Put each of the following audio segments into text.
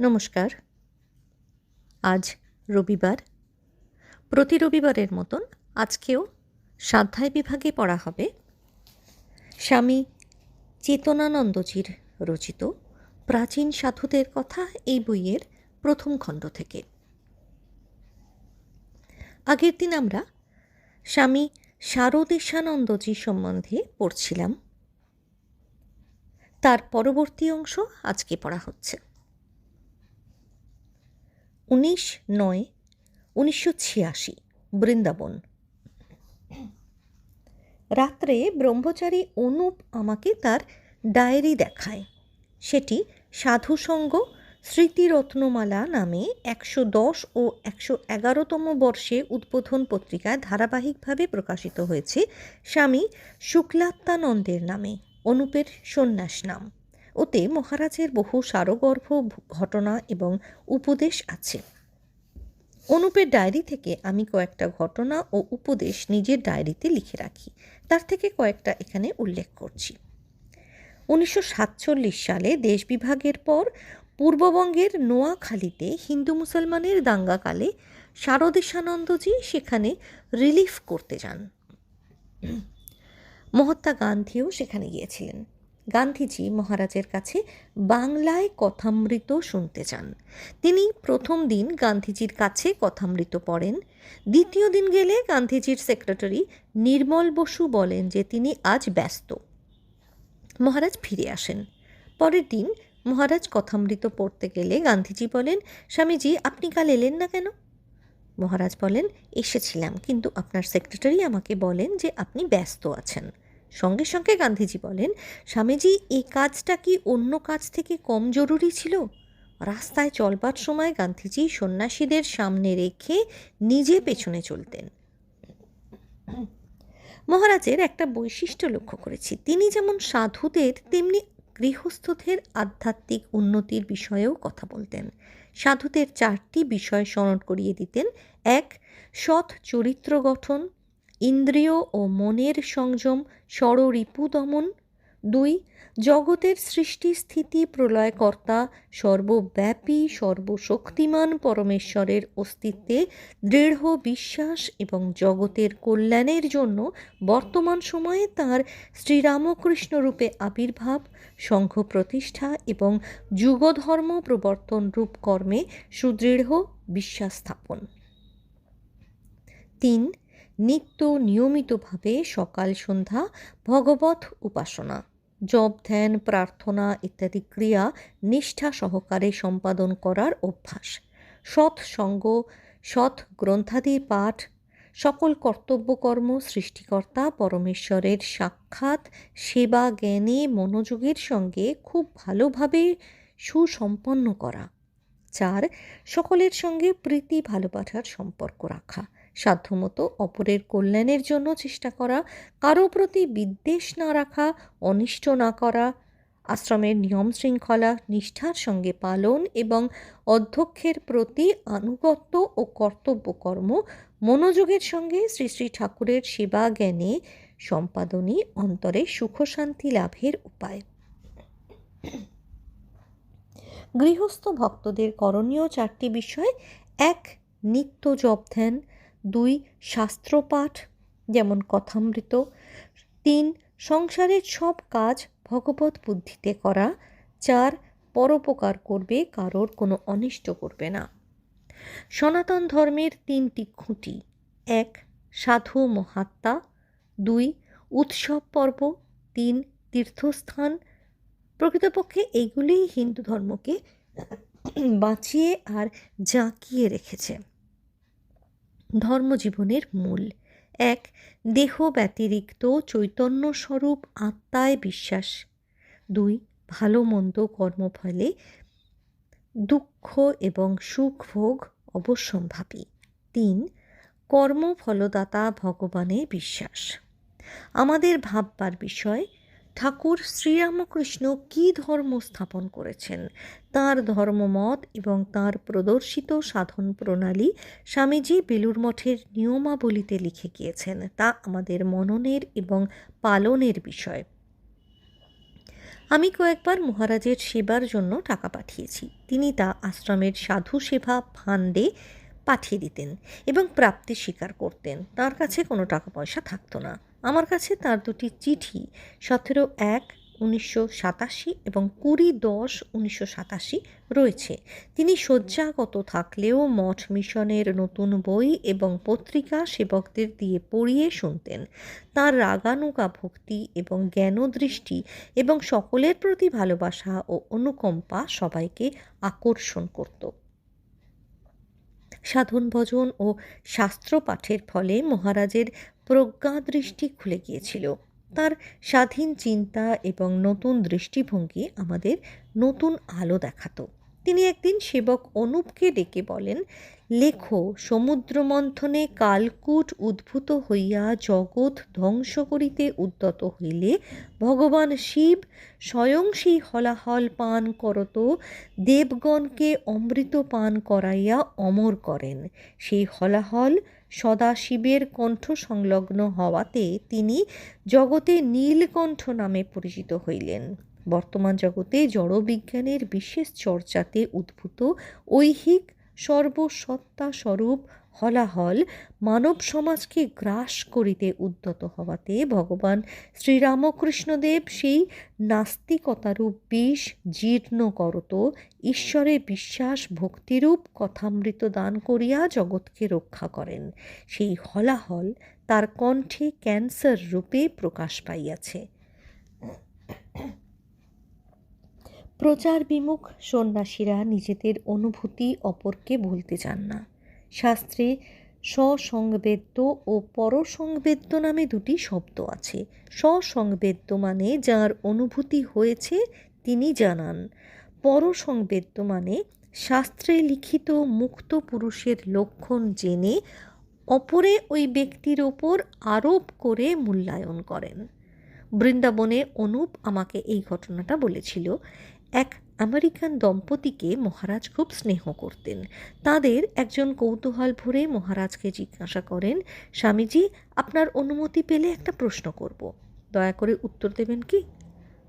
নমস্কার। আজ রবিবার। প্রতি রবিবারের মতন আজকেও স্বাধ্যায় বিভাগে পড়া হবে স্বামী চেতনানন্দজির রচিত প্রাচীন সাধুদের কথা এই বইয়ের প্রথম খণ্ড থেকে। আগের দিন আমরা স্বামী শারদেশানন্দজি সম্বন্ধে পড়ছিলাম। তার পরবর্তী অংশ আজকে পড়া হচ্ছে। উনিশ নয়, উনিশশো ছিয়াশি, বৃন্দাবন। রাত্রে ব্রহ্মচারী অনুপ আমাকে তার ডায়েরি দেখায়। সেটি সাধুসঙ্গ স্মৃতিরত্নমালা নামে একশো দশ ও একশো এগারোতম বর্ষে উদ্বোধন পত্রিকায় ধারাবাহিকভাবে প্রকাশিত হয়েছে স্বামী শুক্লাত্মানন্দের নামে, অনুপের সন্ন্যাস নাম। ওতে মহারাজের বহু সারগর্ভ ঘটনা এবং উপদেশ আছে। অনুপের ডায়েরি থেকে আমি কয়েকটা ঘটনা ও উপদেশ নিজের ডায়েরিতে লিখে রাখি। তার থেকে কয়েকটা এখানে উল্লেখ করছি। উনিশশো সাতচল্লিশ সালে দেশ বিভাগের পর পূর্ববঙ্গের নোয়াখালীতে হিন্দু মুসলমানের দাঙ্গাকালে শারদেশানন্দজি সেখানে রিলিফ করতে যান। মহাত্মা গান্ধীও সেখানে গিয়েছিলেন। গান্ধীজি মহারাজের কাছে বাংলায় কথামৃত শুনতে চান। তিনি প্রথম দিন গান্ধীজির কাছে কথামৃত পড়েন। দ্বিতীয় দিন গেলে গান্ধীজির সেক্রেটারি নির্মল বসু বলেন যে তিনি আজ ব্যস্ত। মহারাজ ফিরে আসেন। পরের দিন মহারাজ কথামৃত পড়তে গেলে গান্ধীজি বলেন, স্বামীজি, আপনি কাল এলেন না কেন? মহারাজ বলেন, এসেছিলাম, কিন্তু আপনার সেক্রেটারি আমাকে বলেন যে আপনি ব্যস্ত আছেন। সঙ্গে সঙ্গে গান্ধীজি বলেন, স্বামীজি এই কাজটা কি অন্য কাজ থেকে কম জরুরি ছিল? রাস্তায় চলবার সময় গান্ধীজি সন্ন্যাসীদের সামনে রেখে নিজে পেছনে চলতেন। মহারাজের একটা বৈশিষ্ট্য লক্ষ্য করেছি। তিনি যেমন সাধুদের, তেমনি গৃহস্থদের আধ্যাত্মিক উন্নতির বিষয়েও কথা বলতেন। সাধুদের চারটি বিষয় স্মরণ করিয়ে দিতেন। এক, সৎ চরিত্র গঠন। ইন্দ্রিয় ও মনের সংযম ষড়রিপু দমন দুই, জগতের সৃষ্টি স্থিতি প্রলয়কর্তা সর্বব্যাপী, সর্বশক্তিমান পরমেশ্বরের অস্তিত্বে দৃঢ় বিশ্বাস এবং জগতের কল্যাণের জন্য বর্তমান সময়ে তার শ্রীরামকৃষ্ণ রূপে আবির্ভাব, সংঘ প্রতিষ্ঠা এবং যুগধর্ম প্রবর্তন রূপ কর্মে সুদৃঢ় বিশ্বাস স্থাপন। তিন নিত্য নিয়মিতভাবে সকাল সন্ধ্যা ভগবত উপাসনা, জপ, ধ্যান, প্রার্থনা ইত্যাদি ক্রিয়া নিষ্ঠা সহকারে সম্পাদন করার অভ্যাস। সৎ সঙ্গ, সৎ গ্রন্থাদি পাঠ, সকল কর্তব্যকর্ম সৃষ্টিকর্তা পরমেশ্বরের সাক্ষাৎ, সেবা জ্ঞানে মনোযোগের সঙ্গে খুব ভালোভাবে সুসম্পন্ন করা। চার, সকলের সঙ্গে প্রীতি ভালোবাসার সম্পর্ক রাখা। সাধ্যমতো অপরের কল্যাণের জন্য চেষ্টা করা, কারও প্রতি বিদ্বেষ না রাখা, অনিষ্ট না করা, আশ্রমের নিয়ম শৃঙ্খলা, নিষ্ঠার সঙ্গে পালন এবং অধ্যক্ষের প্রতি আনুগত্য ও কর্তব্যকর্ম মনোযোগের সঙ্গে শ্রী শ্রী ঠাকুরের সেবা জ্ঞানে সম্পাদনই অন্তরে সুখ শান্তি লাভের উপায়। গৃহস্থ ভক্তদের করণীয় চারটি বিষয়। এক, নিত্য জপ ধ্যান। দুই, শাস্ত্রপাঠ, যেমন কথামৃত। তিন, সংসারের সব কাজ ভগবত বুদ্ধিতে করা। চার, পরোপকার করবে, কারোর কোনো অনিষ্ট করবে না। সনাতন ধর্মের তিনটি খুঁটি। এক, সাধু মহাত্মা। দুই, উৎসব পর্ব। তিন, তীর্থস্থান। প্রকৃতপক্ষে এগুলিই হিন্দু ধর্মকে বাঁচিয়ে আর জাঁকিয়ে রেখেছে। ধর্মজীবনের মূল। এক, দেহ ব্যতিরিক্ত চৈতন্য স্বরূপ আত্মায় বিশ্বাস। দুই, ভালো মন্দ কর্মফলে দুঃখ এবং সুখ ভোগ অবশ্যম্ভাবী। তিন, কর্মফলদাতা ভগবানে বিশ্বাস। আমাদের ভাববার বিষয় ঠাকুর শ্রীরামকৃষ্ণ কী ধর্ম স্থাপন করেছেন? তার ধর্মমত এবং তার প্রদর্শিত সাধন প্রণালী স্বামীজি বেলুর মঠের নিয়মাবলীতে লিখে গিয়েছেন, তা আমাদের মননের এবং পালনের বিষয়। আমি কয়েকবার মহারাজের সেবার জন্য টাকা পাঠিয়েছি। তিনি তা আশ্রমের সাধু সেবা ফান্ডে পাঠিয়ে দিতেন এবং প্রাপ্তি স্বীকার করতেন। তার কাছে কোনো টাকা পয়সা থাকতো না। আমার কাছে তার দুটি চিঠি, সতেরো এক উনিশশো সাতাশি এবং কুড়ি দশ উনিশশো সাতাশি রয়েছে। তিনি শয্যাগত থাকলেও মঠ মিশনের নতুন বই এবং পত্রিকা সেবকদের দিয়ে পড়িয়ে শুনতেন। তার রাগানুগা ভক্তি এবং জ্ঞানদৃষ্টি এবং সকলের প্রতি ভালোবাসা ও অনুকম্পা সবাইকে আকর্ষণ করত। সাধন ভজন ও শাস্ত্র পাঠের ফলে মহারাজের প্রজ্ঞা দৃষ্টি খুলে গিয়েছিল। তার স্বাধীন চিন্তা এবং নতুন দৃষ্টিভঙ্গি আমাদের নতুন আলো দেখাতো। তিনি একদিন সেবক অনুপকে ডেকে বলেন লেখো সমুদ্র মন্থনে কালকূট উদ্ভূত হইয়া জগৎ ধ্বংস করিতে উদ্যত হইলে, ভগবান শিব স্বয়ং সেই হলাহল পান করত, দেবগণকে অমৃত পান করাইয়া অমর করেন। সেই হলাহল সদাশিবের কণ্ঠ সংলগ্ন হওয়াতে তিনি জগতে নীলকণ্ঠ নামে পরিচিত হইলেন। বর্তমান জগতে জড়বিজ্ঞানের বিশেষ চর্চাতে উদ্ভূত ঐহিক সর্বসত্তা স্বরূপ হলাহল মানব সমাজকে গ্রাস করিতে উদ্যত হওয়াতে ভগবান শ্রীরামকৃষ্ণদেব সেই নাস্তিকতারূপ বিষ জীর্ণ করত, ঈশ্বরে বিশ্বাস ভক্তিরূপ কথামৃত দান করিয়া জগৎকে রক্ষা করেন। সেই হলাহল তার কণ্ঠে ক্যান্সার রূপে প্রকাশ পাইয়াছে। প্রচার বিমুখ সন্ন্যাসীরা নিজেদের অনুভূতি অপরকে বলতে চান না। শাস্ত্রে স্বসংবেদ্য ও পরসংবেদ্য নামে দুটি শব্দ আছে। স্বসংবেদ্য মানে যার অনুভূতি হয়েছে তিনি জানান। পরসংবেদ্য মানে শাস্ত্রে লিখিত মুক্ত পুরুষের লক্ষণ জেনে অপরে ওই ব্যক্তির ওপর আরোপ করে মূল্যায়ন করেন। বৃন্দাবনে অনুপ আমাকে এই ঘটনাটা বলেছিল। এক আমেরিকান দম্পতিকে মহারাজ খুব স্নেহ করতেন। তাদের একজন কৌতূহল ভরে মহারাজকে জিজ্ঞাসা করেন, স্বামীজি, আপনার অনুমতি পেলে একটা প্রশ্ন করব। দয়া করে উত্তর দেবেন কি?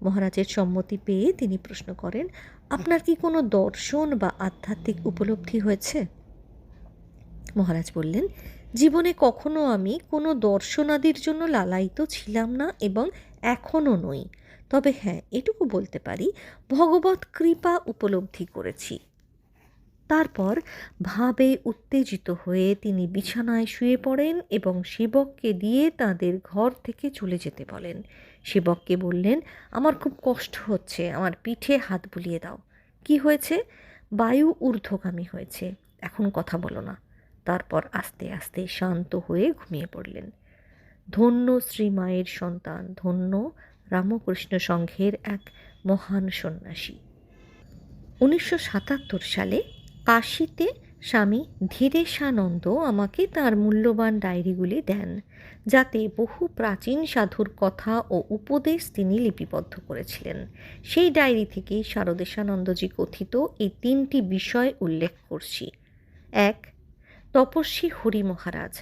মহারাজের সম্মতি পেয়ে তিনি প্রশ্ন করেন, আপনার কি কোনো দর্শন বা আধ্যাত্মিক উপলব্ধি হয়েছে? মহারাজ বললেন, জীবনে কখনো আমি কোনো দর্শনাদির জন্য লালায়িত ছিলাম না এবং এখনও নই। তবে হ্যাঁ এটুকু বলতে পারি ভগবত কৃপা উপলব্ধি করেছি। তারপর ভাবে উত্তেজিত হয়ে তিনি বিছানায় শুয়ে পড়েন এবং সেবককে দিয়ে তাদের ঘর থেকে চলে যেতে বলেন। সেবককে বললেন, আমার খুব কষ্ট হচ্ছে, আমার পিঠে হাত বুলিয়ে দাও। কি হয়েছে? বায়ু ঊর্ধ্বগামী হয়েছে, এখন কথা বলো না। তারপর আস্তে আস্তে শান্ত হয়ে ঘুমিয়ে পড়লেন। ধন্য শ্রীমায়ের সন্তান, ধন্য রামকৃষ্ণ সংঘের এক মহান সন্ন্যাসী। উনিশশো সাতাত্তর সালে কাশিতে স্বামী ধীরেশানন্দ আমাকে তার মূল্যবান ডায়েরিগুলি দেন, যাতে বহু প্রাচীন সাধুর কথা ও উপদেশ তিনি লিপিবদ্ধ করেছিলেন। সেই ডায়েরি থেকেই শারদেশানন্দজি কথিত এই তিনটি বিষয় উল্লেখ করছি। এক, তপস্বী হরি মহারাজ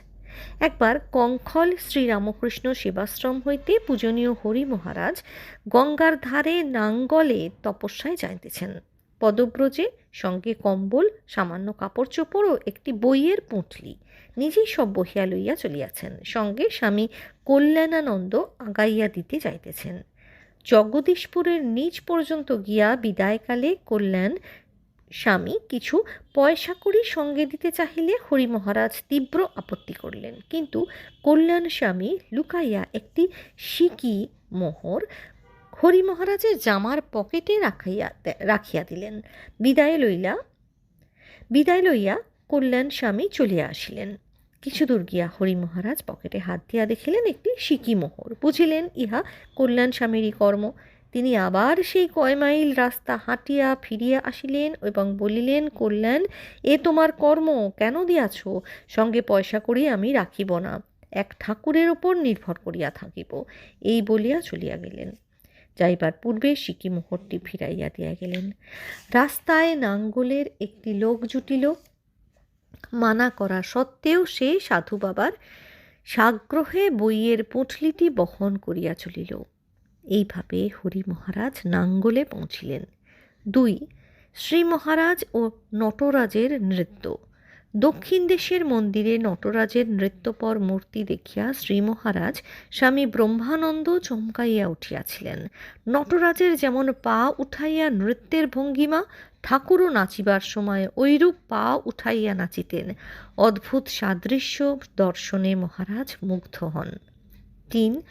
একবার কঙ্খল শ্রীরামকৃষ্ণ সেবাশ্রম হইতে পূজনীয় হরি মহারাজ গঙ্গার ধারে নাঙ্গলে তপস্যায় যাইতেছেন। পদব্রজে সঙ্গে কম্বল, সামান্য কাপড় চোপড় ও একটি বইয়ের পুঁটলি নিজেই সব বহিয়া লইয়া চলিয়াছেন। সঙ্গে স্বামী কল্যাণানন্দ আগাইয়া দিতে যাইতেছেন। জগদীশপুরের নিচ পর্যন্ত গিয়া বিদায়কালে কল্যাণ স্বামী কিছু পয়সা করি সঙ্গে দিতে চাহিলে হরি মহারাজ তীব্র আপত্তি করলেন। কিন্তু কল্যাণ স্বামী লুকাইয়া একটি সিকি মোহর হরি মহারাজের জামার পকেটে রাখাইয়া রাখিয়া দিলেন। বিদায় লইলা, বিদায় লইয়া কল্যাণ স্বামী চলিয়া আসিলেন। কিছু দূর গিয়া হরি মহারাজ পকেটে হাত দিয়া দেখিলেন একটি সিকি মোহর। বুঝিলেন ইহা কল্যাণ স্বামীরই কর্ম। তিনি আবার সেই কয় মাইল রাস্তা হাঁটিয়া ফিরিয়া আসিলেন এবং বলিলেন, কল্যাণ, এ তোমার কর্ম কেন দিয়াছ? সঙ্গে পয়সা করি আমি রাখিব না। এক ঠাকুরের ওপর নির্ভর করিয়া থাকিব। এই বলিয়া চলিয়া গেলেন। যাইবার পূর্বে সিকি মোহরটি ফিরাইয়া দিয়া গেলেন। রাস্তায় নাঙ্গলের একটি লোক জুটিল। মানা করা সত্ত্বেও সে সাধু বাবার সাগ্রহে বইয়ের পুঁটলিটি বহন করিয়া চলিল। এইভাবে হরি মহারাজ নাঙ্গলে পৌঁছিলেন। দুই, শ্রী মহারাজ ও নটরাজের নৃত্য। দক্ষিণ দেশের মন্দিরে নটরাজের নৃত্যপর মূর্তি দেখিয়া শ্রী মহারাজ স্বামী ব্রহ্মানন্দ চমকাইয়া উঠিয়াছিলেন। নটরাজের যেমন পা উঠাইয়া নৃত্যের ভঙ্গিমা, ঠাকুরও নাচিবার সময় ঐরূপ পা উঠাইয়া নাচিতেন। অদ্ভুত সাদৃশ্য দর্শনে মহারাজ মুগ্ধ হন। তিন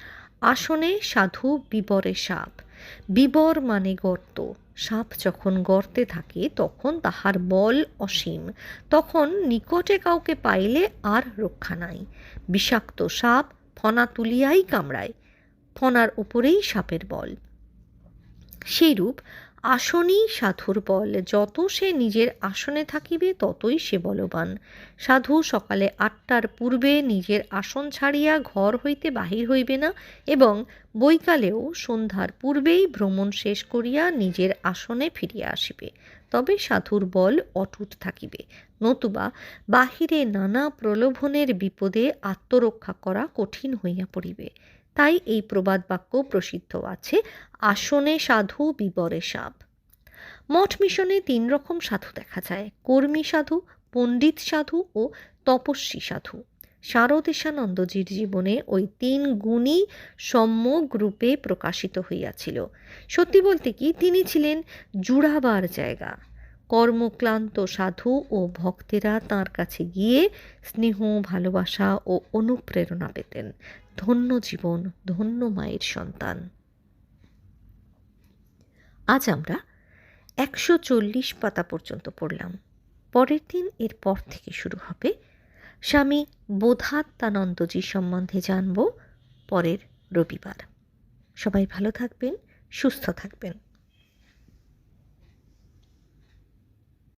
আসনে সাধু বিবরে সাপ। বিবর মানে গর্ত। সাপ যখন গর্তে থাকে, তখন তাহার বল অসীম। তখন নিকটে কাউকে পাইলে আর রক্ষা নাই। বিষাক্ত সাপ ফনা তুলিয়াই কামড়ায়। ফনার উপরেই সাপের বল। সেইরূপ আসনই সাধুর বল। যত সে নিজের আসনে থাকিবে, ততই সে বলবান। সাধু সকালে আটটার পূর্বে নিজের আসন ছাড়িয়া ঘর হইতে বাহির হইবে না এবং বৈকালেও সন্ধ্যার পূর্বেই ভ্রমণ শেষ করিয়া নিজের আসনে ফিরিয়া আসিবে। তবে সাধুর বল অটুট থাকিবে। নতুবা বাহিরে নানা প্রলোভনের বিপদে আত্মরক্ষা করা কঠিন হইয়া পড়িবে। তাই এই প্রবাদ বাক্য প্রসিদ্ধ আছে, আসনে সাধু, বিবরে সাপ। মঠ মিশনে তিন রকম সাধু দেখা যায়, কর্মী সাধু, পণ্ডিত সাধু ও তপস্বী সাধু। শারদেশানন্দজির জীবনে ওই তিন গুণই সম্যক রূপে প্রকাশিত হইয়াছিল। সত্যি বলতে কি, তিনি ছিলেন জুড়াবার জায়গা। কর্মক্লান্ত সাধু ও ভক্তেরা তাঁর কাছে গিয়ে স্নেহ, ভালোবাসা ও অনুপ্রেরণা পেতেন। ধন্য জীবন, ধন্য মায়ের সন্তান। আজ আমরা একশো চল্লিশ পাতা পর্যন্ত পড়লাম। পরের দিন এর পর থেকে শুরু হবে স্বামী বোধাত্মানন্দজি সম্বন্ধে জানব পরের রবিবার। সবাই ভালো থাকবেন, সুস্থ থাকবেন।